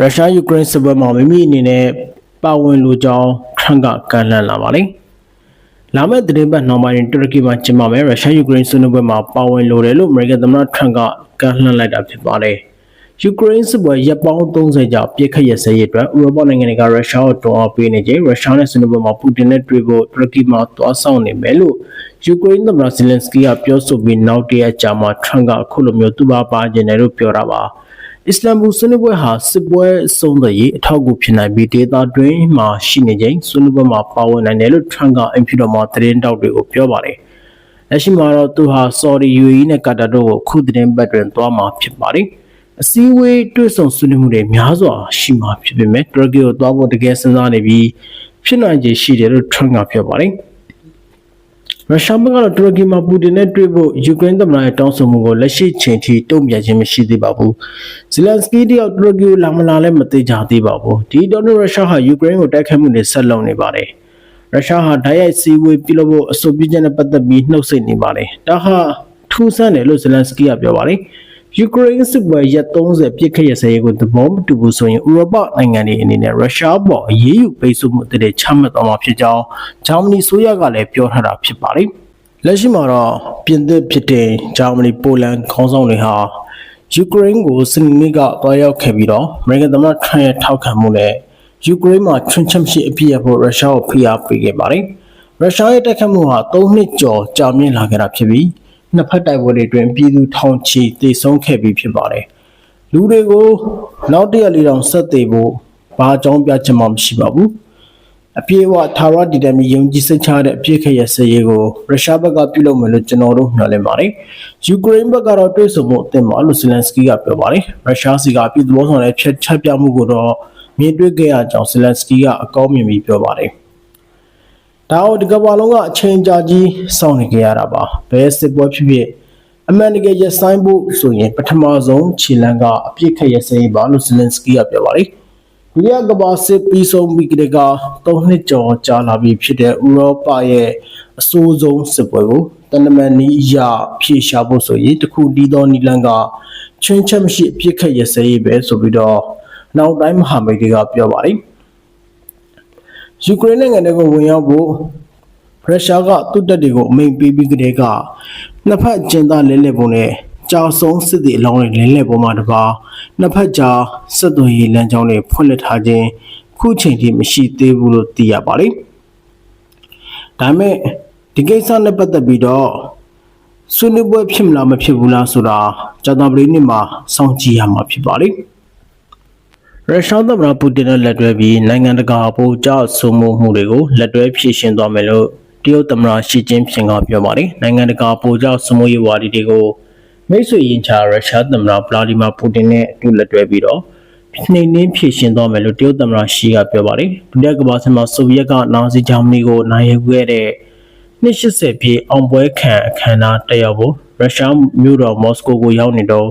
ရုရှားယူကရိန်းစစ်ပွဲမှာမိမိအနေနဲ့ပါဝင်လိုကြောင်းထရန့်ကကန့်လန့်လာပါလိမ့်လာမယ့်သတင်းပတ်နောက်ပိုင်းတွရကီမှာကျင်းပမယ်ရုရှားယူကရိန်းဆွေးနွေးပွဲမှာပါဝင်လိုတယ်လို့အမေရိကန်သမ္မတထရန့်ကကန့်လန့်လိုက်တာဖြစ်ပါတယ်ယူကရိန်းစစ်ပွဲရပ်ပေါင်း30ကြာပြစ်ခတ်ရစဲရေးအတွက်ဥရောပနိုင်ငံတွေကရုရှားကိုတွန်းအားပေးနေချိန်ရုရှားနဲ့ဆွေးနွေးပွဲမှာပူတင်နဲ့တွေ့ဖို့တူရကီမှာသွားဆောင်နေမယ်လို့ယူကရိန်းသမ္မတဇီလန်စကီကပြောဆိုပြီးနောက်တရက်ကြာမှထရန့်ကအခုလိုမျိုးသူ့ဘာပါကျင်တယ်လို့ပြောတာပါ အစ္စလမ်ဘူဆွေးနွေးပွဲဟာစစ်ပွဲအဆုံးသတ်ရေးအထောက်အကူဖြစ်နိုင်ပြီးဒေသတွင်းမှာရှိနေချိန်ဆွေးနွေးပွဲမှာပါဝင်နိုင်တယ်လို့ထရန့်ကအင်ဖီတော်မှာသတင်းတောက်တွေကိုပြောပါတယ်လက်ရှိမှာတော့သူဟာ Saudi UAE နဲ့ကာတာတို့ကိုခုသတင်းပတ်တွင်သွားမှာဖြစ်ပါတယ်အစည်းအဝေးတွေ့ဆုံဆွေးနွေးမှုတွေများစွာရှိမှာဖြစ်ပေမဲ့တူရကီကိုသွားဖို့တကယ်စဉ်းစားနေပြီးဖြစ်နိုင်ခြေရှိတယ်လို့ထရန့်ကပြောပါတယ် ရုရှားဘက်ကတော့တူရကီမှာပူတင်နဲ့တွေ့ဖို့ယူကရိန်းသမ္မတရဲ့တောင်းဆိုမှုကိုလက်ရှိချိန်ထိတုံ့ပြန်ခြင်းမရှိသေးပါဘူး။ဇီလန်စကီတယောက်တူရကီကိုလာမလာလည်းမသိကြသေးပါဘူး။ဒီတော့ရုရှားဟာယူကရိန်းကိုတိုက်ခိုက်မှုတွေဆက်လုပ်နေပါတယ်။ရုရှားဟာဓာတ်ရိုက်စီဝေးပြုလုပ်ဖို့အဆိုပြုချက်နဲ့ပတ်သက်ပြီးနှုတ်ဆက်နေပါတယ်။ဒါဟာထူးဆန်းတယ်လို့ဇီလန်စကီကပြောပါတယ်။ ယူကရိန်းစစ်ပွဲရက်30ပြစ်ခတ်ရစရေးကိုသဘောမတူဘူးဆိုရင်ဥရောပနိုင်ငံတွေအနေနဲ့ရုရှားပေါ်အရေးယူပိတ်ဆို့မှုတွေချမှတ်သွားမှာဖြစ်ကြောင်းဂျာမနီဆိုရကလည်းပြောထားတာဖြစ်ပါတယ်။လက်ရှိမှာတော့ပြင်သစ်ဖြစ်တဲ့ဂျာမနီပိုလန်ခေါင်းဆောင်တွေဟာယူကရိန်းကိုစနေနေ့ကတွားရောက်ခဲ့ပြီးတော့အမေရိကန်သမ္မတထရန့်ရဲ့ထောက်ခံမှုနဲ့ယူကရိန်းမှာထွန်းချက်ရှိအပြည့်အဖို့ရုရှားကိုဖိအားပေးခဲ့ပါတယ်။ရုရှားရဲ့တိုက်ခတ်မှုဟာ3နှစ်ကျော်ကြာမြင့်လာခဲ့တာဖြစ်ပြီး နှစ်ဖက်တိုက်ပွဲတွေအတွင်းပြည်သူထောင်ချီတေဆုံးခဲ့ပြီးဖြစ်ပါတယ်။လူတွေကိုနောက်တရလေးတောင်ဆက်သေးဖို့ဘာအကြောင်းပြချက်မှမရှိပါဘူး။အပြေအဝသာရတည်တည်မီယုံကြည်စိတ်ချတဲ့အပြစ်ခရစရေးကိုရုရှားဘက်ကပြုလုပ်မယ်လို့ကျွန်တော်တို့မျှော်လင့်ပါတယ်။ယူကရိန်းဘက်ကတော့တွေးဆမှုအသင့်ပါလို့ဇီလန်စကီကပြောပါတယ်။ရုရှားစီကပြည်သူ့ဘောဆောင်တဲ့ဖျက်ချက်ပြမှုကိုတော့မြင်တွေ့ခဲ့ရကြောင်းဇီလန်စကီကအကောင်းမြင်ပြီးပြောပါတယ်။ ဒါအောင်ဒီကမ္ဘာလုံးကအချိန်ကြာကြီးစောင့်နေကြရတာပါဘယ်စစ်ပွဲဖြစ်ဖြစ်အမှန်တကယ်ရဆိုင်ဖို့ဆိုရင်ပထမဆုံးခြေလမ်းကအပြစ်ခတ်ရဆိုင်ပါလို့ဇလင်စကီကပြောပါတယ်ဒုတိယကမ္ဘာစစ်ပြီးဆုံးပြီးကတည်းက၃နှစ်ကျော်ကြာလာပြီဖြစ်တဲ့ဥရောပရဲ့အဆိုးဆုံးစစ်ပွဲကိုတနမန်နီအရာဖြေရှာဖို့ဆိုရင်တခုတီးသောနီလန်ကချွင်းချက်မရှိအပြစ်ခတ်ရဆိုင်ပဲဆိုပြီးတော့နောက်တိုင်းမဟာမိတ်တွေကပြောပါတယ် ယူကရိန်းနိုင်ငံတွေကိုဝင်ရောက်ဖို့ရုရှားကသူ့တပ်တွေကိုအမိန့်ပေးပြီးကတည်းကနှစ်ဖက်ကျင်းသားလဲလှယ်ပုံနဲ့ကြာဆုံးစစ်သည်အလောင်းတွေလဲလှယ်ပုံမှာတပါနှစ်ဖက်ကြားစစ်သွေးရေးလမ်းကြောင်းတွေဖွင့်လှစ်ထားခြင်းခုချိန်ထိမရှိသေးဘူးလို့သိရပါတယ်။ဒါပေမဲ့ဒီကိစ္စနဲ့ပတ်သက်ပြီးတော့ဆွေးနွေးပွဲဖြစ်မလားမဖြစ်ဘူးလားဆိုတာကြာသပတေးနေ့မှာစောင့်ကြည့်ရမှာဖြစ်ပါတယ်။ ရုရှားသမ္မတပူတင်နဲ့လက်တွဲပြီးနိုင်ငံတကာအပေါ်ကြောက်ဆုမှုမှုတွေကိုလက်တွဲဖြည့်ရှင်းသွားမယ်လို့တရုတ်သမ္မတရှီကျင်းဖျင်ကပြောပါတယ်နိုင်ငံတကာအပေါ်ကြောက်ဆုမှုရေးဝါဒီတွေကိုမိတ်ဆွေရင်ချရုရှားသမ္မတဗလာဒီမာပူတင်နဲ့အတူလက်တွဲပြီးတော့နှိမ်နှင်းဖြည့်ရှင်းသွားမယ်လို့တရုတ်သမ္မတရှီကပြောပါတယ်ဒုတိယကမ္ဘာစစ်မှာဆိုဗီယက်ကနာဇီဂျာမနီကိုနိုင်ယူခဲ့တဲ့280ပြည့်အောင်ပွဲခံအခမ်းအနားတက်ရောက်ဖို့ရုရှားမြို့တော်မော်စကိုကိုရောက်နေတော့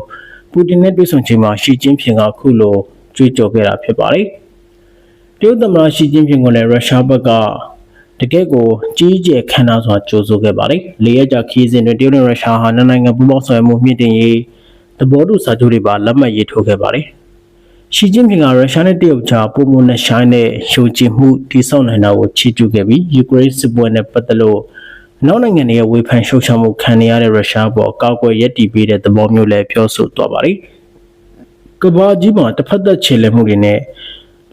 ပူတင်နဲ့တွေ့ဆုံချိန်မှာရှီကျင်းဖျင်ကခုလို ကြွေးကြော်ခဲ့တာဖြစ်ပါတယ်။တရုတ်သမ္မတရှီကျင်းဖျင်ကလည်းရုရှားဘက်ကတကယ့်ကိုကြီးကျယ်ခမ်းနားစွာကြိုးဆိုခဲ့ပါတယ်။လေယာဉ်ကြခီးစဉ်တွင်တရုတ်နဲ့ရုရှားဟာနိုင်ငံပူးပေါင်းဆောင်ရွက်မှုမြင့်တင်ရေးသဘောတူစာချုပ်တွေပါလက်မှတ်ရေးထိုးခဲ့ပါတယ်။ရှီကျင်းဖျင်ကရုရှားနဲ့တရုတ်ကြားပုံမှန်နဲ့ရှိုင်းတဲ့ရှုံချမှုတည်ဆောက်နိုင်တာကိုချီးကျူးခဲ့ပြီးယူကရိန်းစစ်ပွဲနဲ့ပတ်သက်လို့နောက်နိုင်ငံတွေရဲ့ဝေဖန်ရှုတ်ချမှုခံနေရတဲ့ရုရှားပေါ်ကောက်ကွယ်ရည်တည်ပေးတဲ့သဘောမျိုးလည်းပြောဆိုသွားပါတယ်။ ကဘာကြီးမှာတစ်ဖက်သက်ခြေလှမ်းမှုတွေနဲ့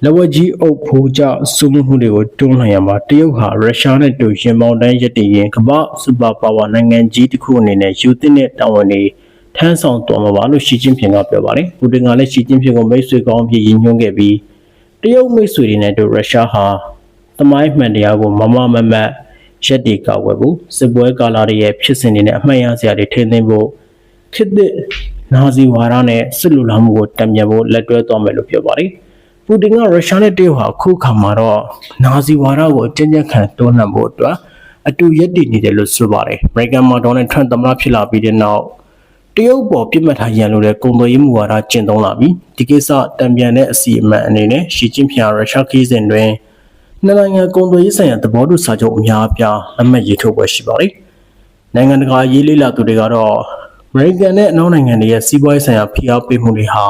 လက်ဝဲကြီးအုပ်ဖိုးကြစုမှုမှုတွေကိုတွန်းလှန်ရမှာတရုတ်ဟာရုရှားနဲ့တူရင်ပေါင်းတန်းရက်တည်ရင်ကမ္ဘာစူပါပါဝါနိုင်ငံကြီးတစ်ခုအနေနဲ့ယူသင့်တဲ့တာဝန်တွေထမ်းဆောင်တော်မှာပါလို့ရှီကျင်းဖျင်ကပြောပါတယ်။ပူတင်ကလည်းရှီကျင်းဖျင်ကိုမိတ်ဆွေကောင်းဖြစ်ရည်ညွှန်းခဲ့ပြီးတရုတ်မိတ်ဆွေတွေနဲ့တို့ရုရှားဟာသမိုင်းမှန်တရားကိုမမမမတ်ရက်တီကောက်ွယ်ဖို့စစ်ပွဲကာလတွေရဲ့ဖြစ်စဉ်တွေနဲ့အမှတ်ရစရာတွေထိန်းသိမ်းဖို့ခေတ်သစ် နာဇီဝါဒနဲ့စစ်လူလာမှုကိုတံပြန်ဖို့လက်တွဲသွားမယ်လို့ပြောပါတယ်။ပူတင်ကရုရှားနဲ့တရုတ်ဟာခုခါမှာတော့နာဇီဝါဒကိုအကျဉ်းချုပ်ခံတွန်းလှန်ဖို့အတွက်အတူရက်တည်နေတယ်လို့ဆိုပါတယ်။အမေရိကန်မှာဒေါ်နယ်ထရန့်သမ္မတဖြစ်လာပြီးတဲ့နောက်တရုတ်ပေါ်ပြစ်မှတ်ထားရန်လို့တဲ့ကုန်သွယ်ရေးမူဝါဒကျင့်သုံးလာပြီးဒီကိစ္စတံပြန်တဲ့အစီအမံအနေနဲ့ရှီကျင်းဖျာရုရှားခီးစဉ်တွင်နှစ်နိုင်ငံကုန်သွယ်ရေးဆိုင်ရာသဘောတူစာချုပ်အများအပြားလက်မှတ်ရေးထိုးပွဲရှိပါတယ်။နိုင်ငံတကာရေးလေးလာသူတွေကတော့ အမေရိကန်နဲ့အနောက်နိုင်ငံတွေရဲ့စီးပွားရေးဆိုင်ရာဖိအားပေးမှုတွေဟာ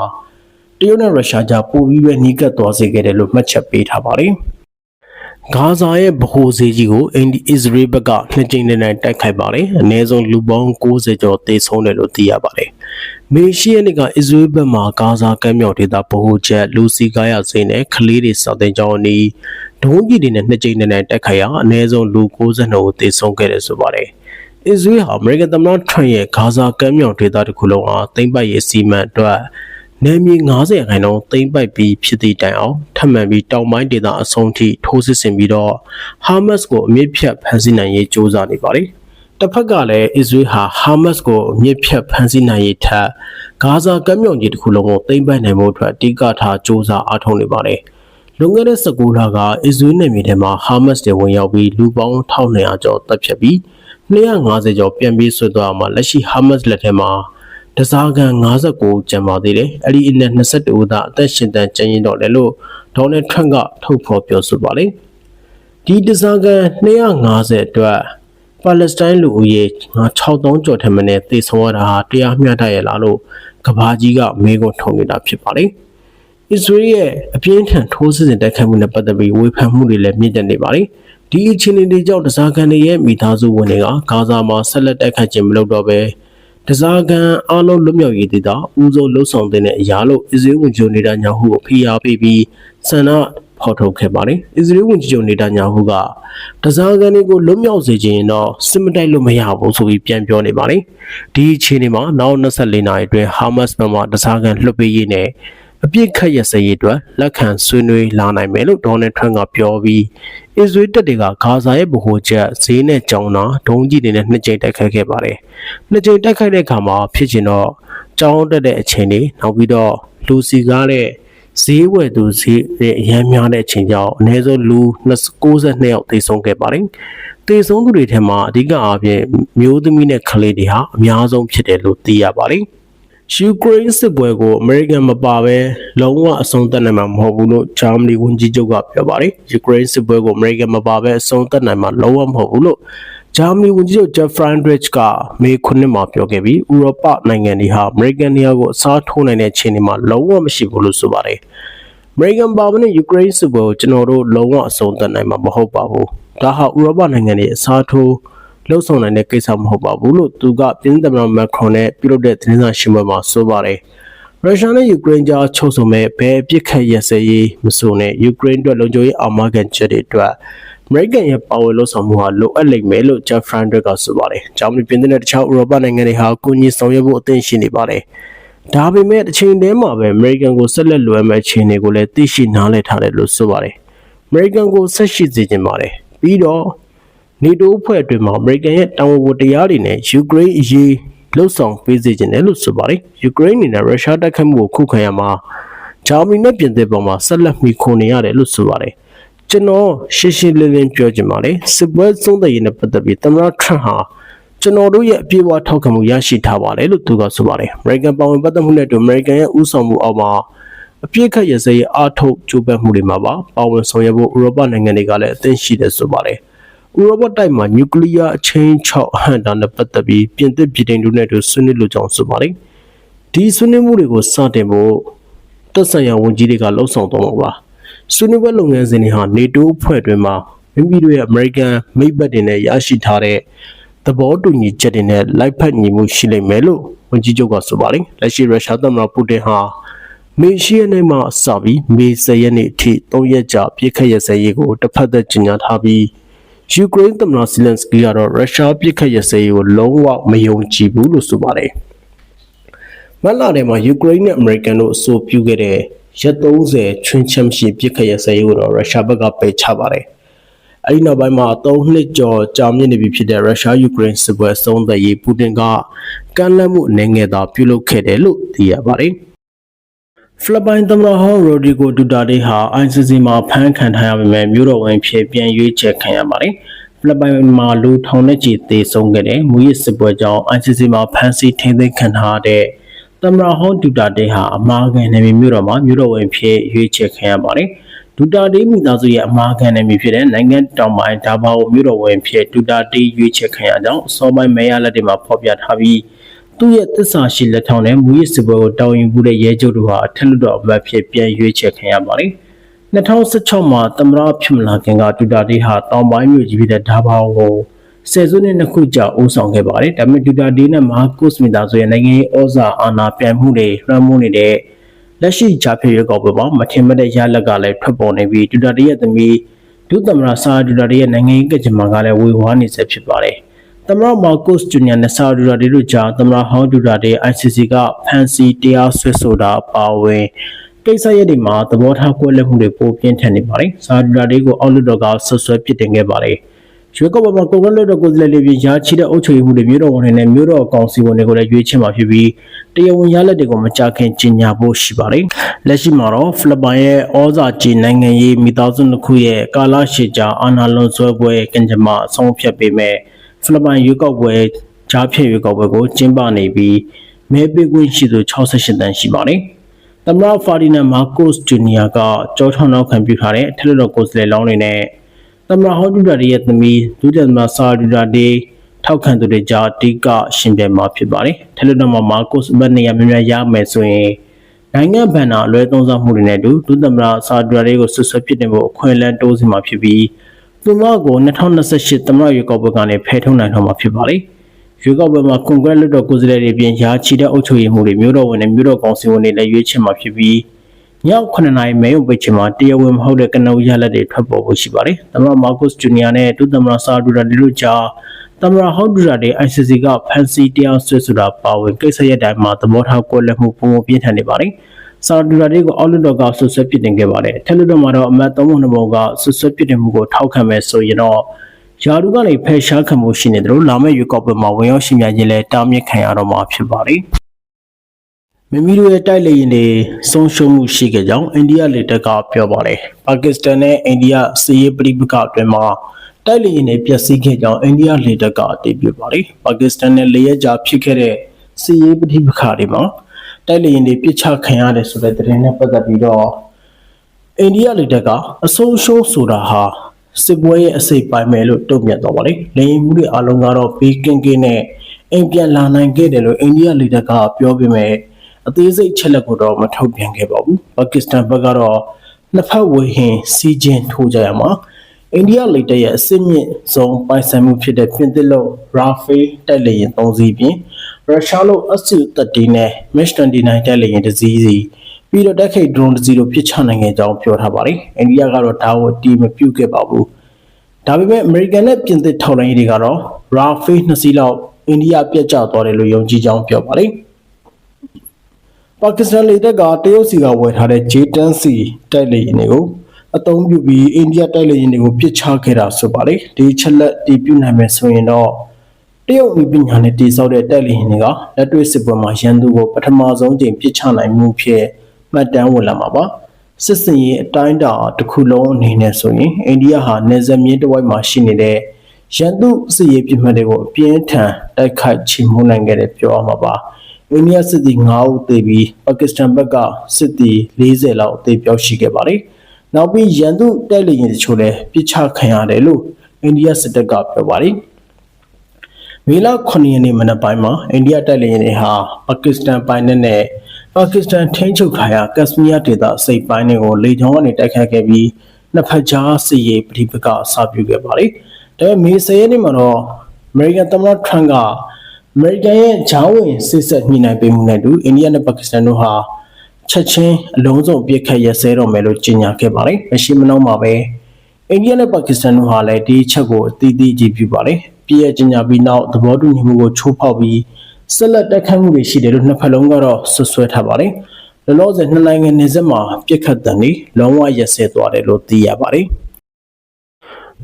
တရုတ်နဲ့ရုရှားကြားပိုပြီးပဲနှီးကပ်သွားစေခဲ့တယ်လို့မှတ်ချက်ပေးထားပါတယ်။ဂါဇာရဲ့ဗဟိုဈေးကြီးကိုအင်ဒီအစ္စရေးဘက်ကနှစ်ကြိမ်နဲ့တိုက်ခိုက်ပါတယ်။အနည်းဆုံးလူပေါင်း60ကျော်သေဆုံးတယ်လို့သိရပါတယ်။မေရှိယနေ့ကအစ္စရေးဘက်မှဂါဇာကမ်းမြောင်ဒေသဗဟိုချက်လူစီကားရစိမ်းနဲ့ကလေးတွေစောင့်တင်ကြောင်းအနီးဒုံးကြီးတွေနဲ့နှစ်ကြိမ်နဲ့တိုက်ခိုက်ရာအနည်းဆုံးလူ62ဦးသေဆုံးခဲ့တယ်ဆိုပါတယ်။ အစ္စရေးဟာအမေရိကန်သမ္မတထရန့်ရဲ့ဂါဇာကမ်းမြောင်ဒေသတစ်ခုလုံးအားသိမ်းပိုက်ရေးစီမံအတွက်နယ်မြေ90ခန်းလုံးသိမ်းပိုက်ပြီးဖြစ်သည့်တိုင်အောင်ထပ်မံပြီးတောင်ပိုင်းဒေသအဆုံးထိထိုးစစ်ဆင်ပြီးတော့ဟာမတ်စ်ကိုအမြင့်ဖြတ်ဖမ်းဆီးနိုင်ရေးကြိုးစားနေပါတယ်။တစ်ဖက်ကလည်းအစ္စရေးဟာဟာမတ်စ်ကိုအမြင့်ဖြတ်ဖမ်းဆီးနိုင်ရေးထက်ဂါဇာကမ်းမြောင်ကြီးတစ်ခုလုံးကိုသိမ်းပိုက်နိုင်ဖို့အတွက်အဓိကထားကြိုးစားအားထုတ်နေပါတယ်။လွန်ခဲ့တဲ့19လကအစ္စရေးနယ်မြေထဲမှာဟာမတ်စ်တွေဝင်ရောက်ပြီးလူပေါင်း1200ကျော်တပ်ဖြတ်ပြီး 250ကျော်ပြန်ပြေးဆွတ်သွားမှာလက်ရှိဟာမတ်စ်လက်ထက်မှာတစားကန်59ကျန်ပါသေးတယ်အဲ့ဒီအနက်22ဦးသာအသက်ရှင်တန်ကျန်ရင်တော့လေလို့ဒေါ်နယ်ထရန့်ကထုတ်ဖော်ပြောဆိုပါလေဒီတစားကန်250အတွက်ပါလက်စတိုင်းလူဦးရေ6000ကျော်ထက်မနည်းသေဆုံးရတာဟာတရားမျှတရဲ့လားလို့ကဘာကြီးကမေးခွန်းထုတ်နေတာဖြစ်ပါလေအစ္စရေးရဲ့အပြင်းထန်ထိုးစစ်ဆင်တိုက်ခိုက်မှုနဲ့ပတ်သက်ပြီးဝေဖန်မှုတွေလည်းမြင့်တက်နေပါတယ် ဒီအခြေအနေတွေကြောင့်တစားကန်တွေရဲ့မိသားစုဝင်တွေကဂါဇာမှာဆက်လက်တိုက်ခိုက်ခြင်းမလုပ်တော့ဘဲတစားကန်အားလုံးလွတ်မြောက်ရေးတည်တာဦးဆုံးလှုပ်ဆောင်တဲ့အရာလို့အစ္စရေးဝန်ကြီးချုပ်နေတာညာဟုကိုဖိအားပေးပြီးဆန္ဒဖော်ထုတ်ခဲ့ပါတယ်။အစ္စရေးဝန်ကြီးချုပ်နေတာညာဟုကတစားကန်တွေကိုလွတ်မြောက်စေခြင်းတော့စစ်မတိုက်လို့မရဘူးဆိုပြီးပြန်ပြောနေပါတယ်။ဒီအခြေအနေမှာနောက်24နာရီအတွင်းဟာမတ်စ်ဘက်မှတစားကန်လွှတ်ပေးရေးနဲ့ အပြစ်ခတ်ရစရေးအတွက်လက်ခံဆွေးနွေးလာနိုင်မယ်လို့ဒေါ်နယ်ထရန့်ကပြောပြီးအစ္စရေးတပ်တွေကဂါဇာရဲ့ဗဟိုချက်ဈေးနဲ့ကြောင်းတာဒုံးကြီးတွေနဲ့နှစ်ကြိမ်တိုက်ခိုက်ခဲ့ပါတယ်။နှစ်ကြိမ်တိုက်ခိုက်တဲ့အခါမှာဖြစ်ချင်တော့ကြောင်းတက်တဲ့အချိန်တွေနောက်ပြီးတော့လူစီကားတဲ့ဈေးဝယ်သူဈေးအရန်များတဲ့အချိန်ကြောင့်အနည်းဆုံးလူ62ယောက်သေဆုံးခဲ့ပါတယ်။သေဆုံးသူတွေထဲမှာအဓိကအားဖြင့်မျိုးသမီးနဲ့ကလေးတွေဟာအများဆုံးဖြစ်တယ်လို့သိရပါတယ်။ ယူကရိန်းစစ်ပွဲကိုအမေရိကန်မပါဘဲလုံးဝအဆုံးသတ်နိုင်မှာမဟုတ်ဘူးလို့ဂျာမနီဝန်ကြီးချုပ်ကပြောပါတယ်။ယူကရိန်းစစ်ပွဲကိုအမေရိကန်မပါဘဲအဆုံးသတ်နိုင်မှာလုံးဝမဟုတ်ဘူးလို့ဂျာမနီဝန်ကြီးချုပ်ဂျက်ဖရန်ဒရစ်ကမေခုနှစ်မှာပြောခဲ့ပြီးဥရောပနိုင်ငံတွေဟာအမေရိကန်နေရာကိုအစားထိုးနိုင်တဲ့အခြေအနေမှာလုံးဝမရှိဘူးလို့ဆိုပါတယ်။အမေရိကန်ပါဝင်တဲ့ယူကရိန်းစစ်ပွဲကိုကျွန်တော်တို့လုံးဝအဆုံးသတ်နိုင်မှာမဟုတ်ပါဘူး။ဒါဟာဥရောပနိုင်ငံတွေအစားထိုး လှုပ်ဆောင်နိုင်တဲ့ကိစ္စမဟုတ်ပါဘူးလို့သူကပြင်းသမ္မတမက်ခရွန်နဲ့ပြုလုပ်တဲ့သတင်းစာရှင်းပွဲမှာဆိုပါတယ်။ရုရှားနဲ့ယူကရိန်းကြားချုပ်ဆိုမဲ့ဘယ်အပြစ်ခတ်ရစရေးမဆိုနဲ့ယူကရိန်းအတွက်လုံခြုံရေးအာမခံချက်တွေအတွက်အမေရိကန်ရဲ့ပါဝင်လှုပ်ဆောင်မှုဟာလိုအပ်လိမ့်မယ်လို့ဂျက်ဖရန်ဒရစ်ကဆိုပါတယ်။ဂျာမနီပြင်သစ်နဲ့တခြားဥရောပနိုင်ငံတွေဟာကိုကြီးဆောင်ရွက်ဖို့အသင့်ရှိနေပါတယ်။ဒါပေမဲ့တစ်ချိန်တည်းမှာပဲအမေရိကန်ကိုဆက်လက်လိုအပ်မဲ့အခြေအနေကိုလည်းသိရှိနားလည်ထားတယ်လို့ဆိုပါတယ်။အမေရိကန်ကိုဆက်ရှိစေချင်ပါတယ်။ပြီးတော့ နေတိုးအဖွဲ့အတွင်းမှာအမေရိကန်ရဲ့တာဝန်ဝတ္တရားတွေနဲ့ယူကရိန်းအရေးလှုပ်ဆောင်ပေးစေခြင်းတယ်လို့ဆိုပါတယ်ယူကရိန်းအနေနဲ့ရုရှားတိုက်ခိုက်မှုကိုခုခံရမှာဂျာမနီနဲ့ပြင်သစ်ပေါ်မှာဆက်လက်မိခုန်နေရတယ်လို့ဆိုပါတယ်ကျွန်တော်ရှင်းရှင်းလင်းလင်းပြောချင်ပါတယ်စစ်ပွဲဆုံးသက်ရေးနဲ့ပတ်သက်ပြီးသမ္မတထရန့်ဟာကျွန်တော်တို့ရဲ့အပြည့်အဝထောက်ခံမှုရရှိထားပါတယ်လို့သူကဆိုပါတယ်အမေရိကန်ပါဝင်ပတ်သက်မှုနဲ့အတူအမေရိကန်ရဲ့ဥဆောင်မှုအောက်မှာအပြည့်ခတ်ရစရေးအားထုတ်ကြိုးပမ်းမှုတွေမှာပါပါဝင်ဆောင်ရွက်ဖို့ဥရောပနိုင်ငံတွေကလည်းအသင့်ရှိတယ်ဆိုပါတယ် ဥရောပတိုက်မှာနျူကလ িয়ার အချင်း6ဟန်တာနဲ့ပတ်သက်ပြီးပြင်သစ်ပြည်ထိုင်တို့နဲ့တို့ဆွေးနွေးလိုကြောင်းဆိုပါတယ်ဒီဆွေးနွေးမှုတွေကိုစတင်ဖို့တက်ဆိုင်ရာဝန်ကြီးတွေကလှုံ့ဆော်တော့မှာပါဆွေးနွေးပွဲလုပ်ငန်းစဉ်တွေဟာ NATO အဖွဲ့တွင်မှာမိမိတို့ရဲ့ American မိတ်ဘက်တွေနဲ့ရရှိထားတဲ့သဘောတူညီချက်တွေနဲ့လိုက်ဖက်ညီမှုရှိလိမ့်မယ်လို့ဝန်ကြီးချုပ်ကဆိုပါတယ်လက်ရှိရုရှားသမ္မတပူတင်ဟာမေရှိယနေ့မှစပြီးမေ10ရက်နေ့အထိ3ရက်ကြာပြည့်ခတ်ရစရေးကိုတစ်ဖက်သက်ကြီးညာထားပြီး ယူကရိန်းသမ္မတဇီလန်စကီကတော့ရုရှားပြစ်ခတ်ရစရေးကိုလုံးဝမယုံကြည်ဘူးလို့ဆိုပါတယ်။မတ်လထဲမှာယူကရိန်းနဲ့အမေရိကန်တို့အဆိုပြုခဲ့တဲ့ရက်30ချွင်းချမ်းရှိပြစ်ခတ်ရစရေးကိုတော့ရုရှားဘက်ကပယ်ချပါတယ်။အဲဒီနောက်ပိုင်းမှာ3နှစ်ကျော်ကြာမြင့်နေပြီဖြစ်တဲ့ရုရှားယူကရိန်းစစ်ပွဲဆုံးသက်ရေးပူတင်ကကမ်းလှမ်းမှုအနေငယ်သာပြုလုပ်ခဲ့တယ်လို့သိရပါတယ်။ ဖိလစ်ပိုင်သမ္မတဟောင်းရိုဒီဂိုဒူတာတေးဟာ ICC မှာဖမ်းခံထားရပေမဲ့မြို့တော်ဝန်ဖြစ်ပြန်ရွေးချယ်ခံရပါတယ်။ဖိလစ်ပိုင်မှာလူထောင်နဲ့ချီသေဆုံးခဲ့တဲ့မူရစ်စစ်ပွဲကြောင့် ICC မှာဖမ်းဆီးထိန်းသိမ်းခံထားတဲ့သမ္မတဟောင်းဒူတာတေးဟာအမားခံနေမြို့တော်မှာမြို့တော်ဝန်ဖြစ်ရွေးချယ်ခံရပါတယ်။ဒူတာတေးမိသားစုရဲ့အမားခံနေဖြစ်တဲ့နိုင်ငံတောင်ပိုင်းဒါဘာအိုမြို့တော်ဝန်ဖြစ်ဒူတာတေးရွေးချယ်ခံရကြောင်းအစောပိုင်းမဲရလက်တွေမှာဖော်ပြထားပြီးတ သူ့ရဲ့သစ္စာရှိလက်ထောက်နဲ့မူရစ်စစ်ပွဲကိုတောင်းရင်မှုတဲ့ရဲချုပ်တို့ဟာအထက်လွှတ်တော်အမတ်ဖြစ်ပြန်ရွေးချယ်ခံရပါတယ်2016မှာသမ္မတဖြစ်မလာခင်ကဒူတာတေးဟာတောင်ပိုင်းမြို့ကြီးဖြစ်တဲ့ဒါဘာကိုဆယ်စုနှစ်နှစ်ခုကြာအိုးဆောင်ခဲ့ပါတယ်ဒါပေမဲ့ဒူတာတေးနဲ့မာကုစ်မီတာဆိုရဲ့နိုင်ငံရေးဩဇာအာဏာပြိုင်မှုတွေလွှမ်းမိုးနေတဲ့လက်ရှိဂျာဖီရွေးကောက်ပွဲမှာမထင်မှတ်တဲ့ရလက်ကလည်းထွက်ပေါ်နေပြီးဒူတာတေးရဲ့သမီးဒုသမ္မတဆာဒူတာတေးရဲ့နိုင်ငံရေးကကြမှာကလည်းဝေဝါးနေဆဲဖြစ်ပါတယ် သမ္မတမာကုစ်ဂျူနီယာနဲ့ဆာဒူတာတေးတို့ကြားသမ္မတဟောင်းဒူတာတေး ICC ကဖန်စီတရားဆွဲဆိုတာအပါအဝင်ကိစ္စရပ်တွေမှာသဘောထားကွဲလွဲမှုတွေပိုပြင်းထန်နေပါတယ်။စာဒူတာတွေကိုအောက်လွှတ်တော်ကဆွဆွဲပစ်တင်ခဲ့ပါတယ်။ရွေးကောက်ပွဲမှာကွန်ဂရက်လွှတ်တော်ကိုယ်စားလှယ်တွေပြင်ရာချီတဲ့အုပ်ချုပ်ရေးမှုတွေမြို့တော်ဝန်တွေနဲ့မြို့တော်ကောင်စီဝင်တွေကိုလည်းရွေးချယ်မှာဖြစ်ပြီးတရားဝင်ရလက်တွေကိုမကြခင်ကြီးညာဖို့ရှိပါတယ်။လက်ရှိမှာတော့ဖိလစ်ပိုင်ရဲ့ဩဇာကြီးနိုင်ငံရေးမိသားစုတစ်ခုရဲ့ကာလရှည်ကြာအာဏာလွန်ဆွဲပွဲကင်ကြမ္မာအဆုံးဖြတ်ပေးမဲ့ ဖိလစ်ပိုင်ရွေးကောက်ပွဲကြားဖြည့်ရွေးကောက်ပွဲကိုကျင်းပနေပြီးမဲပေးခွင့်ရှိသူ68တန်းရှိပါတယ်။သမ္မတဖာဒီနန်မာကိုစ်ဂျူနီယာကကြောထောင်းနောက်ခံပြုထားတဲ့အထက်လွှတ်တော်ကိုယ်စားလှယ်လောင်းတွေနဲ့သမ္မတဟောဒူဒါဒီရဲ့သမီးဒုတိယသမ္မတဆာဒူဒါဒီထောက်ခံသူတွေကြားအဓိကရှင်ပြိုင်မှာဖြစ်ပါတယ်။ထက်လွှတ်တော်မှာမာကိုစ်ဘတ်နေရများများရမယ်ဆိုရင်နိုင်ငံဗန်နာအလွဲသုံးစားမှုတွေနဲ့အတူဒုသမ္မတဆာဒူဒါဒီကိုဆွဆွဲပစ်တင်ဖို့အခွင့်အလမ်းတိုးစီမှာဖြစ်ပြီး သူမကို2028သမ္မတရွေးကောက်ပွဲကနေဖယ်ထုတ်နိုင်တော့မှာဖြစ်ပါတယ်။ရွေးကောက်ပွဲမှာကွန်ဂရက်လွှတ်တော်ကိုယ်စားလှယ်တွေပြင်ရာချီတဲ့အုပ်ချုပ်ရေးမှုတွေမြို့တော်ဝန်နဲ့မြို့တော်ကောင်စီဝင်တွေလည်းရွေးချယ်မှာဖြစ်ပြီးည9နာရီမဲရုံပိတ်ချင်မှာတရားဝင်မဟုတ်တဲ့ကနဦးရလက်တွေထွက်ပေါ်ဖို့ရှိပါတယ်။သမ္မတမာကုစ်ဂျူနီယာနဲ့ဒုသမ္မတဆာဒူရာဒီတို့ကြားသမ္မတဟောက်ဒူရာတွေ ICC ကဖန်စီတရားဆွဲဆိုတာပါဝင်ကိစ္စရပ်တိုင်းမှာသဘောထားကွဲလွဲမှုပုံပုံပြင်းထန်နေပါတယ်။ ဆာဒူရာဒီကိုအောက်လွှတ်တော်ကဆွဆွဲပစ်တင်ခဲ့ပါတယ်။ထက်လွှတ်တော်မှာတော့အမတ်၃ပုံနှစ်ပုံကဆွဆွဲပစ်တင်မှုကိုထောက်ခံမယ်ဆိုရင်တော့ယာရုကနေဖယ်ရှားခံမှုရှိနေတယ်လို့လာမယ့်ရွေးကောက်ပွဲမှာဝင်ရောက်ရှင်ပြခြင်းလဲတားမြစ်ခံရတော့မှာဖြစ်ပါတယ်။မိမိတို့ရဲ့တိုက်လေရင်တွေဆုံးရှုံးမှုရှိခဲ့ကြောင်းအိန္ဒိယလေတပ်ကပြောပါတယ်။ပါကစ္စတန်နဲ့အိန္ဒိယစစ်ရေးပဋိပက္ခအတွင်းမှာတိုက်လေရင်တွေပျက်စီးခဲ့ကြောင်းအိန္ဒိယလေတပ်ကအတည်ပြုပါတယ်။ပါကစ္စတန်နဲ့လေယာဉ်ကြားဖြစ်ခဲ့တဲ့စစ်ရေးပဋိပက္ခတွေမှာ တိုက်လေရင်တွေပြစ်ချခံရတယ်ဆိုတဲ့သတင်းနဲ့ပတ်သက်ပြီးတော့အိန္ဒိယလေတပ်ကအဆိုးရှုံးဆိုတာဟာစစ်ပွဲရဲ့အစိပ်ပိုင်းပဲလို့တုံ့ပြန်သွားပါလေ။လေရင်မှုတွေအလုံးကတော့ဘေးကင်းကင်းနဲ့အိမ်ပြန်လာနိုင်ခဲ့တယ်လို့အိန္ဒိယလေတပ်ကပြောပေမဲ့အသေးစိတ်ချက်လက်ကိုတော့မထုတ်ပြန်ခဲ့ပါဘူး။ပါကစ္စတန်ဘက်ကတော့နှစ်ဖက်ဝေဟင်စီးချင်းထိုးကြရမှာအိန္ဒိယလေတပ်ရဲ့အစစ်မြင့်ဆုံးပိုင်ဆိုင်မှုဖြစ်တဲ့ပြင်သစ်လို့ရာဖေးတိုက်လေရင်၃စီးပြင် ရုရှားလို့အဆူတက်တီနဲ့ MiG-29 တိုက်လေရင်တစ်စီးစီပြီးတော့တက်ခိတ် drone တစ်စီးတို့ပြစ်ချနိုင်ခဲ့ကြောင်းပြောထားပါတယ်။အိန္ဒိယကတော့ဒါကိုတီးမပြုတ်ခဲ့ပါဘူး။ဒါပေမဲ့ American နဲ့ပြင်သစ်ထောက်လိုင်းရေးတွေကတော့ Rafale နှစ်စီးလောက်အိန္ဒိယပြတ်ကျသွားတယ်လို့ယုံကြည်ကြောင်းပြောပါတယ်။ပါကစ္စတန်လေတပ်ကတရုတ်စီကဝယ်ထားတဲ့ J-10C တိုက်လေယာဉ်တွေကိုအသုံးပြုပြီးအိန္ဒိယတိုက်လေယာဉ်တွေကိုပစ်ချခဲ့တာဆိုပါလေ။ဒီချက်လက်တည်ပြုနိုင်မယ်ဆိုရင်တော့ တရုတ်ဤပညာနဲ့တည်ဆောက်တဲ့တိုက်လေယာဉ်တွေကလက်တွေ့စစ်ပွဲမှာရန်သူကိုပထမဆုံးချိန်ပစ်ချနိုင်မှုဖြစ်မှတ်တမ်းဝင်လာမှာပါစစ်စင်ရေးအတိုင်းအတာတစ်ခုလုံးအနေနဲ့ဆိုရင်အိန္ဒိယဟာနယ်စပ်မြင်းတစ်ဝိုက်မှာရှိနေတဲ့ရန်သူစစ်ရေးပြစ်မှတ်တွေကိုအပြင်းထန်တိုက်ခိုက်ချေမှုန်းနိုင်ခဲ့တယ်ပြောရမှာပါအိန္ဒိယစစ်သည်9ဦးသေပြီးပါကစ္စတန်ဘက်ကစစ်သည်40လောက်အသေးပြောက်ရှိခဲ့ပါတယ်နောက်ပြီးရန်သူတိုက်လေရင်တချို့လည်းပြစ်ချခံရတယ်လို့အိန္ဒိယစစ်တပ်ကပြောပါတယ် မေလ9ရက်နေ့မနက်ပိုင်းမှာအိန္ဒိယတိုက်လေယာဉ်တွေဟာပါကစ္စတန်ပိုင်နက်နဲ့ပါကစ္စတန်ထိန်းချုပ်ထားရာကက်စမီးယားဒေသစိတ်ပိုင်းတွေကိုလေကြောင်းကနေတိုက်ခတ်ခဲ့ပြီးနှစ်ဖက်ကြားစစ်ရေးပဋိပက္ခအစပြုခဲ့ပါတယ်။ဒါပေမဲ့မေ10ရက်နေ့မှာတော့အမေရိကန်သမ္မတထရန့်ကအမေရိကန်ရဲ့ဂျောင်းဝင်စစ်ဆက်ညှိနှိုင်းပေးမှုနဲ့အတူအိန္ဒိယနဲ့ပါကစ္စတန်တို့ဟာချက်ချင်းအလုံးစုံပြစ်ခတ်ရစဲတော့မယ်လို့ကြေညာခဲ့ပါတယ်။မရှိမနှောင်းပါပဲအိန္ဒိယနဲ့ပါကစ္စတန်တို့ဟာလည်းဒီချက်ကိုအသီးသီးကြည့်ပြပါတယ်။ ပြည်ရဲ့ကြေညာပြီးနောက်သဘောတူညီမှုကိုချိုးဖောက်ပြီးဆက်လက်တက်ခတ်မှုတွေရှိတယ်လို့နှစ်ဖက်လုံးကတော့ဆွဆွဲထားပါတယ်။လောလောဆယ်နှစ်နိုင်ငံနေဆက်မှာပြစ်ခတ်တန်တွေလုံးဝရက်စဲသွားတယ်လို့သိရပါတယ်။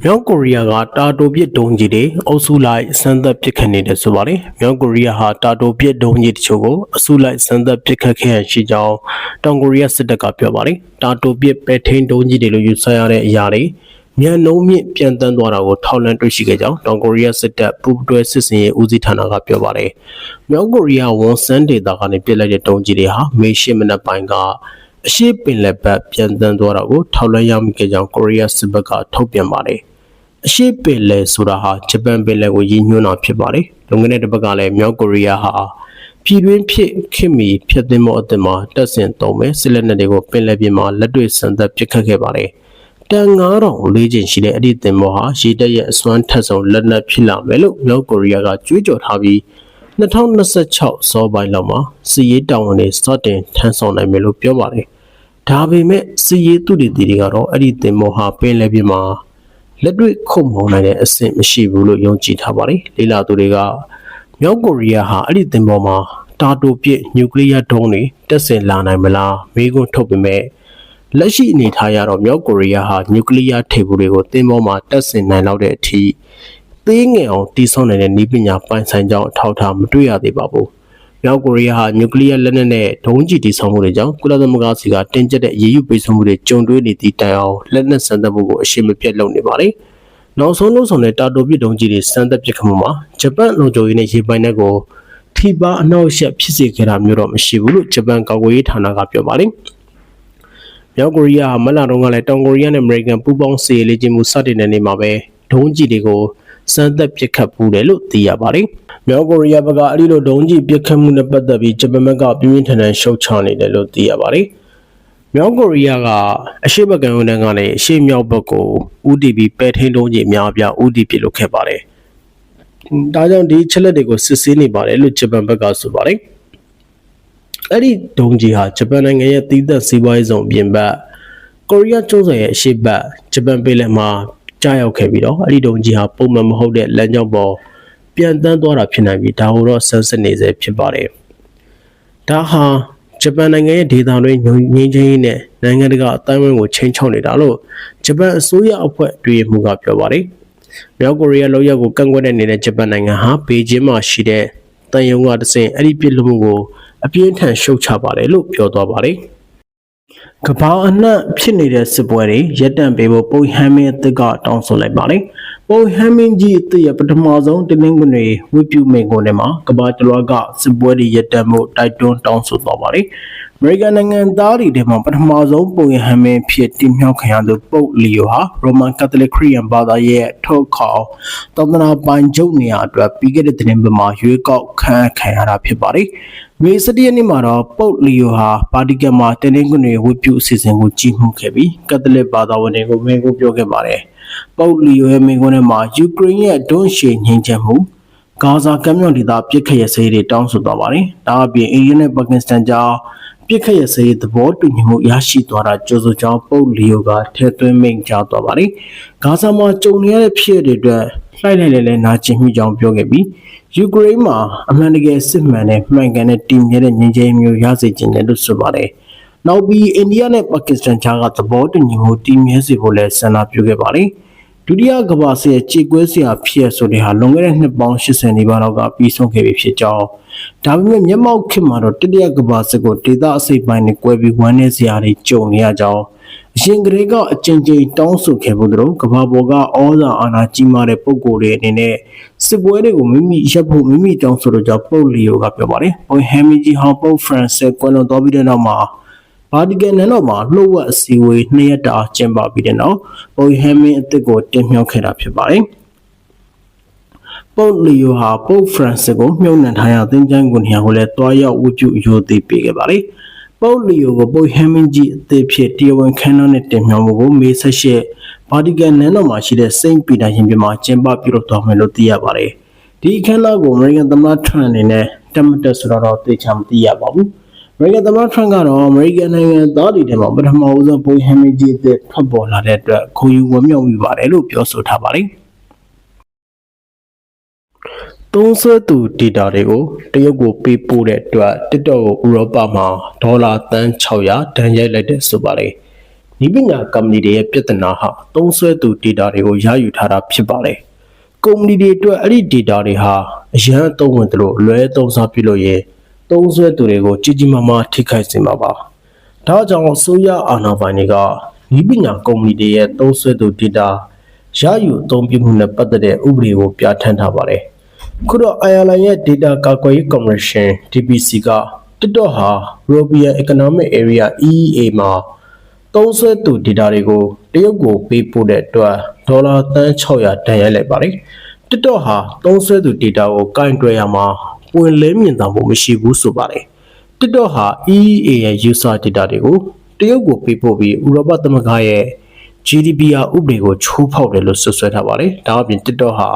မြောက်ကိုရီးယားကတာတိုပစ်ဒုံးကြီးတွေအုပ်စုလိုက်စမ်းသပ်ပစ်ခတ်နေတယ်ဆိုပါတယ်။မြောက်ကိုရီးယားဟာတာတိုပစ်ဒုံးကြီးတချို့ကိုအစုလိုက်စမ်းသပ်ပစ်ခတ်ခဲ့ရရှိကြောင်းတောင်ကိုရီးယားစစ်တပ်ကပြောပါတယ်။တာတိုပစ်ပဲထိန်ဒုံးကြီးတွေလို့ယူဆရတဲ့အရာတွေ မြန်နှုံးမြင့်ပြန်တန်းသွားတာကိုထောက်လှမ်းတွေ့ရှိခဲ့ကြောင်းတောင်ကိုရီးယားစစ်တပ်ပူးတွဲစစ်စင်ရေးဦးစီးဌာနကပြောပါတယ်။မြောက်ကိုရီးယားဝန်ဆန်ဒေတာကနေပြစ်လိုက်တဲ့တုံးကြီးတွေဟာမေရှင်းမနက်ပိုင်းကအရှိပင်လက်ဘက်ပြန်တန်းသွားတာကိုထောက်လှမ်းရမိခဲ့ကြောင်းကိုရီးယားစစ်ဘက်ကထုတ်ပြန်ပါတယ်။အရှိပင်လက်ဆိုတာဟာဂျပန်ပင်လယ်ကိုရည်ညွှန်းတာဖြစ်ပါတယ်။လွန်ခဲ့တဲ့တစ်ပတ်ကလည်းမြောက်ကိုရီးယားဟာပြည်တွင်းဖြစ်ခင်မီဖြစ်သိမ်းမှုအသစ်မှာတက်ဆင်သုံးမယ်စစ်လက်နက်တွေကိုပင်လယ်ပြင်မှာလက်တွေ့ဆန်သက်ပစ်ခတ်ခဲ့ပါတယ် တန်9000လေးချိန်ရှိတဲ့အဲ့ဒီသင်္ဘောဟာရေတပ်ရဲ့အစွမ်းထက်ဆုံးလက်နက်ဖြစ်လာမယ်လို့မြောက်ကိုရီးယားကကြွေးကြော်ထားပြီး2026စောပိုင်းလောက်မှာစီရေးတာဝန်တွေစတင်ထမ်းဆောင်နိုင်မယ်လို့ပြောပါတယ်ဒါပေမဲ့စီရေးသူတွေတွေကတော့အဲ့ဒီသင်္ဘောဟာပင်လယ်ပြင်မှာလက်တွေ့ခုတ်မုံနိုင်တဲ့အဆင့်မရှိဘူးလို့ယုံကြည်ထားပါတယ်လေလာသူတွေကမြောက်ကိုရီးယားဟာအဲ့ဒီသင်္ဘောမှာတာတိုပစ်နျူကလ িয়ার ဒုံးတွေတက်ဆင်လာနိုင်မလားမေးခွန်းထုတ်ပေမဲ့ လက်ရှိအနေထားရတော့မြောက်ကိုရီးယားဟာနျူကလ িয়ার ထိပ်ဘူးတွေကိုသင်္ဘောမှာတက်ဆင်နိုင်လောက်တဲ့အထိသေးငယ်အောင်တည်ဆောက်နိုင်တဲ့နည်းပညာပိုင်ဆိုင်ကြောင်းအထောက်အထားမတွေ့ရသေးပါဘူး။မြောက်ကိုရီးယားဟာနျူကလ িয়ার လက်နက်နဲ့ဒုံးကျည်တည်ဆောက်မှုတွေကြောင့်ကုလသမဂ္ဂစီကတင်ကျက်တဲ့အရေးယူပိတ်ဆို့မှုတွေကြုံတွေ့နေသည့်တိုင်အောင်လက်နက်စံသက်မှုကိုအရှိမပြတ်လုပ်နေပါတယ်။နောက်ဆုံးလို့ဆောင်တဲ့တာတိုပစ်ဒုံးကျည်တွေစံသက်ပစ်ခတ်မှုမှာဂျပန်လုံခြုံရေးနဲ့ရေပိုင်တဲ့ကိုထိပါအနောက်ရှက်ဖြစ်စေခဲ့တာမျိုးတော့မရှိဘူးလို့ဂျပန်ကာကွယ်ရေးဌာနကပြောပါတယ်။ မြောက်ကိုရီးယားဟာမလတုန်းကလည်းတောင်ကိုရီးယားနဲ့အမေရိကန်ပူးပေါင်းစစ်ရေးလေ့ကျင့်မှုစတင်တဲ့နေ့မှာပဲဒုံးကျည်တွေကိုစမ်းသပ်ပစ်ခတ်ပူးတယ်လို့သိရပါတယ်။မြောက်ကိုရီးယားဘက်ကအဲ့ဒီလိုဒုံးကျည်ပစ်ခတ်မှုနဲ့ပတ်သက်ပြီးဂျပန်ဘက်ကပြင်းပြင်းထန်ထန်ရှုတ်ချနေတယ်လို့သိရပါတယ်။မြောက်ကိုရီးယားကအရှေ့ဘက်ကဝန်တန်းကနေအရှေ့မြောက်ဘက်ကိုဦးတည်ပြီးပဲထိန်လုံးကြီးအများအပြားဦးတည်ပြလုပ်ခဲ့ပါတယ်။ဒါကြောင့်ဒီချက်လက်တွေကိုစစ်ဆေးနေပါတယ်လို့ဂျပန်ဘက်ကဆိုပါတယ်။ အဲ့ဒီဒုံးကြီးဟာဂျပန်နိုင်ငံရဲ့တည်သက်စီးပွားရေးဆောင်ပြင်ဘက်ကိုရီးယားကျွန်းဆွယ်ရဲ့အရှေ့ဘက်ဂျပန်ပင်လယ်မှာကြားရောက်ခဲ့ပြီးတော့အဲ့ဒီဒုံကြီးဟာပုံမှန်မဟုတ်တဲ့လမ်းကြောင်းပေါ်ပြန်တန်းသွားတာဖြစ်နိုင်ပြီးဒါကိုတော့ဆန်းစစ်နေစေဖြစ်ပါတယ်။ဒါဟာဂျပန်နိုင်ငံရဲ့ဒေသတွင်းငြိမ်းချမ်းရေးနဲ့နိုင်ငံတကာအတိုင်းအဝန်ကိုချိန်ချောက်နေတာလို့ဂျပန်အစိုးရအဖွဲ့တွေ့ရမှုကပြောပါတယ်။မြောက်ကိုရီးယားလောက်ရက်ကိုကန့်ကွက်နေတဲ့ဂျပန်နိုင်ငံဟာဘေကျင်းမှာရှိတဲ့တန်ယုံကတဆင့်အဲ့ဒီပြစ်လို့မှုကို အပြင်းထန်ရှုတ်ချပါတယ်လို့ပြောသွားပါတယ်။ကပောင်အနှံ့ဖြစ်နေတဲ့စစ်ပွဲတွေရပ်တန့်ပေးဖို့ပုံဟမ်းမင်းအသစ်ကတောင်းဆိုလိုက်ပါတယ်။ပုံဟမ်းမင်းကြီးအသစ်ရဲ့ပထမဆုံးတင်းနှင်းခွင်တွေဝိပြုမိန်ခွန်းထဲမှာကဘာတလွားကစစ်ပွဲတွေရပ်တန့်ဖို့တိုက်တွန်းတောင်းဆိုသွားပါတယ်။အမေရိကန်နိုင်ငံသားတွေထဲမှာပထမဆုံးပုံဟမ်းမင်းဖြစ်တင်မြှောက်ခံရသူပုတ်လီယိုဟာရိုမန်ကက်သလစ်ခရစ်ယာန်ဘာသာရဲ့ထုတ်ခေါသောတနာပိုင်ချုပ်နေရာအတွက်ပြီးခဲ့တဲ့သတင်းပတ်မှာရွေးကောက်ခံခံရတာဖြစ်ပါတယ်။ မေစတရက်နေ့မှာတော့ပုတ်လီယိုဟာပါတီကန်မှာတင်းနှင်းခွင်တွေဝိပြုအစီအစဉ်ကိုကြီးမှုခဲ့ပြီးကက်သလစ်ဘာသာဝင်တွေကိုမင်းကိုပြောခဲ့ပါတယ်။ပုတ်လီယိုရဲ့မိန့်ခွန်းထဲမှာယူကရိန်းရဲ့ဒွန်းရှည်ငြိမ်းချမ်းမှုဂါဇာကမ်းမြောင်ဒေသပြစ်ခတ်ရစေးတွေတောင်းဆိုသွားပါတယ်။ဒါအပြင်အိန္ဒိယနဲ့ပါကစ္စတန်ကြားပြစ်ခတ်ရစေးသဘောတူညီမှုရရှိသွားတာကြိုးဆိုကြောင်းပုတ်လီယိုကထဲသွင်းမိန့်ကြားသွားပါတယ်။ဂါဇာမှာကြုံနေရတဲ့ဖြစ်တွေအတွက်လှိုက်လိုက်လဲလဲနာကျင်မိကြောင်းပြောခဲ့ပြီး ယူကရိန်းမှာအမှန်တကယ်စစ်မှန်တဲ့မှန်ကန်တဲ့တည်မြဲတဲ့ငြိမ်းချမ်းမျိုးရစေခြင်းတယ်လို့ဆိုပါတယ်။နောက်ပြီးအိန္ဒိယနဲ့ပါကစ္စတန်ကြားကသဘောတူညီမှုတည်မြဲစေဖို့လဲဆန္ဒပြုခဲ့ပါတယ်။ဒုတိယကမ္ဘာစစ်ရဲ့ကြေကွဲစရာဖြစ်ဆိုတဲ့ဟာလွန်ခဲ့တဲ့နှစ်ပေါင်း80နီးပါးလောက်ကပြီးဆုံးခဲ့ပြီဖြစ်ကြောင်းဒါပေမဲ့မျက်မှောက်ခေတ်မှာတော့တတိယကမ္ဘာစစ်ကိုဒေသအစိပ်ပိုင်းနဲ့ကွဲပြီးဝမ်းနည်းစရာတွေကြုံနေရကြောင်း အရှင်ကလေးကအကြိမ်ကြိမ်တောင်းဆိုခဲ့ဖို့တို့ကမ္ဘာပေါ်ကဩဇာအာဏာကြီးမားတဲ့ပုဂ္ဂိုလ်တွေအနေနဲ့စစ်ပွဲတွေကိုမိမိရပ်ဖို့မိမိတောင်းဆိုတော့ကြောင့်ပုတ်လီယိုကပြောပါတယ်။ပွန်ဟမ်မီဂျီဟောင်ပုတ်ဖရန်စစ်ကွယ်လွန်တော်ပြီးတဲ့နောက်မှာဗာတီကန်နန်းတော်မှာလှုပ်ဝက်အစည်းအဝေးနှစ်ရက်တာကျင်းပပြီးတဲ့နောက်ပုတ်ဟမ်မင်းအသစ်ကိုတင်မြှောက်ခဲ့တာဖြစ်ပါတယ်။ပုတ်လီယိုဟာပုတ်ဖရန်စစ်ကိုမြုံနှံထားရသင်္ကြန်ကွန်ဟျာကိုလည်းတွားရောက်ဝှပြုရိုသိပေးခဲ့ပါတယ်။ ပုတ်လီယိုကိုပုတ်ဟမ်မင်းကြီးအသစ်ဖြစ်တရားဝင်ခန်းတော်နဲ့တင်မြှောက်မှုကိုမေဆက်ရှက်ဗာတီကန်နန်းတော်မှာရှိတဲ့စိန့်ပီတာရှင်ပြမှာကျင်းပပြုလုပ်သွားမယ်လို့သိရပါတယ်။ဒီအခမ်းအနားကိုအမေရိကန်သမ္မတထရန့်အနေနဲ့တမတက်ဆိုတော့သိချာမသိရပါဘူး။အမေရိကန်သမ္မတထရန့်ကတော့အမေရိကန်နိုင်ငံသားတွေထဲမှာပထမဦးဆုံးပုံဟမ်မီဂျီအသစ်ထွက်ပေါ်လာတဲ့အတွက်ခုံယူဝမြောက်မိပါတယ်လို့ပြောဆိုထားပါတယ်။ သုံးဆွဲသူ data တွေကိုတရုတ်ကိုပေးပို့တဲ့အတွက် TikTok ကိုဥရောပမှာဒေါ်လာတန်း600တန်ရိုက်လိုက်တဲ့ဆိုပါတယ်။ဒီပညာကုမ္ပဏီတွေရဲ့ပြဿနာဟာသုံးဆွဲသူ data တွေကိုရယူထားတာဖြစ်ပါတယ်။ကုမ္ပဏီတွေအတွက်အဲ့ဒီ data တွေဟာအရန်အသုံးဝင်တယ်လို့လွဲသုံးစားပြုလို့ရင်သုံးဆွဲသူတွေကိုကြီးကြီးမားမားထိခိုက်စေမှာပါ။ဒါကြောင့်အစိုးရအာဏာပိုင်တွေကဒီပညာကုမ္ပဏီတွေရဲ့သုံးဆွဲသူ data ရယူအသုံးပြုမှုနဲ့ပတ်သက်တဲ့ဥပဒေကိုပြဋ္ဌာန်းထားပါတယ်။ ခုတော့ Ireland ရဲ့ Data ကာကွယ်ရေး Commission DPC က TikTok ဟာ European Economic Area EEA မှာသုံးစွဲသူ data တွေကိုတရုတ်ကိုပေးပို့တဲ့အတွက်ဒေါ်လာသန်း600တန်ရိုက်လိုက်ပါတယ်။ TikTok ဟာသုံးစွဲသူ data ကိုကင်တွယ်ရမှာပွင့်လင်းမြင်သာမှုမရှိဘူးဆိုပါတယ်။ TikTok ဟာ EEA ရဲ့ user data တွေကိုတရုတ်ကိုပေးပို့ပြီးဥရောပသမဂ္ဂရဲ့ GDPR ဥပဒေကိုချိုးဖောက်တယ်လို့ဆွဆွဲထားပါတယ်။ဒါအပြင် TikTok ဟာ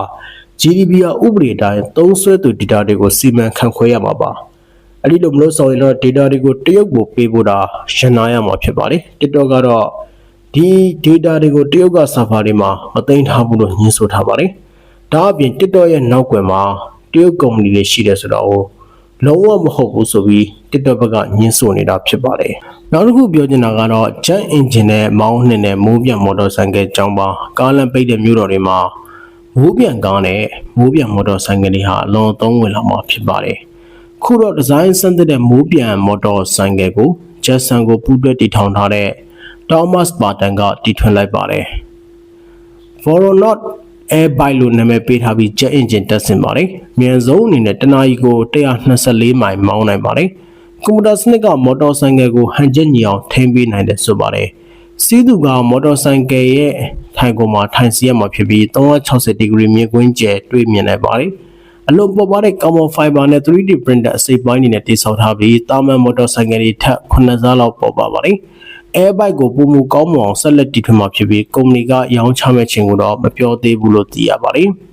GDPR ဥပဒေအတိုင်းသုံးစွဲသူ data တွေကိုစီမံခန့်ခွဲရမှာပါ။အဲ့ဒီလိုမလို့ဆိုရင်တော့ data တွေကိုတရုတ်ကိုပေးဖို့တာရန်နာရမှာဖြစ်ပါတယ်။ TikTok ကတော့ဒီ data တွေကိုတရုတ်က server တွေမှာမသိမ်းထားဘူးလို့ညွှန်ဆိုထားပါတယ်။ဒါအပြင် TikTok ရဲ့နောက်ကွယ်မှာတရုတ်ကုမ္ပဏီတွေရှိတယ်ဆိုတော့လုံးဝမဟုတ်ဘူးဆိုပြီး TikTok ဘက်ကညှင်းဆိုနေတာဖြစ်ပါတယ်။နောက်တစ်ခုပြောချင်တာကတော့ Jet Engine နဲ့မောင်းနှင်တဲ့မိုးပြန်မော်တော်ဆိုင်ကယ်ကြောင်းပါကားလမ်းပိတ်တဲ့မြို့တော်တွေမှာ မိုးပြန်ကားနဲ့မိုးပြန်မော်တော်ဆိုင်ကယ်တွေဟာအလွန်သုံးဝင်လာမှာဖြစ်ပါတယ်။ခုတော့ဒီဇိုင်းစမ်းသစ်တဲ့မိုးပြန်မော်တော်ဆိုင်ကယ်ကို Jetson ကိုပူးတွဲတည်ထောင်ထားတဲ့ Thomas Barton ကတီထွင်လိုက်ပါတယ်။ Voronaut Air Bike လို့နာမည်ပေးထားပြီး jet engine တက်ဆင်ပါတယ်။မြန်ဆုံးအနေနဲ့တနာရီကို124မိုင်မောင်းနိုင်ပါတယ်။ကွန်ပျူတာစနစ်ကမော်တော်ဆိုင်ကယ်ကိုဟန်ချက်ညီအောင်ထိန်းပေးနိုင်တယ်ဆိုပါတယ်။ စီးသူကမော်တော်ဆိုင်ကယ်ရဲ့ထိုင်ကုန်မှာထိုင်စီရမှာဖြစ်ပြီး360ဒီဂရီမြင့်ကွင်းကျယ်တွေ့မြင်နိုင်ပါတယ်။အလွန်ပေါ်ပါတဲ့ carbon fiber နဲ့ 3D printer အစိပ်ပိုင်းတွေနဲ့တည်ဆောက်ထားပြီးတာမန်မော်တော်ဆိုင်ကယ်တွေထက်9ဆလောက်ပေါ်ပါပါတယ်။ Airbike ကိုပုံမူကောင်းမွန်အောင်ဆက်လက်တည်ထွင်မှာဖြစ်ပြီးကုမ္ပဏီကရောင်းချမဲ့ခြင်းကိုတော့မပြောသေးဘူးလို့သိရပါတယ်။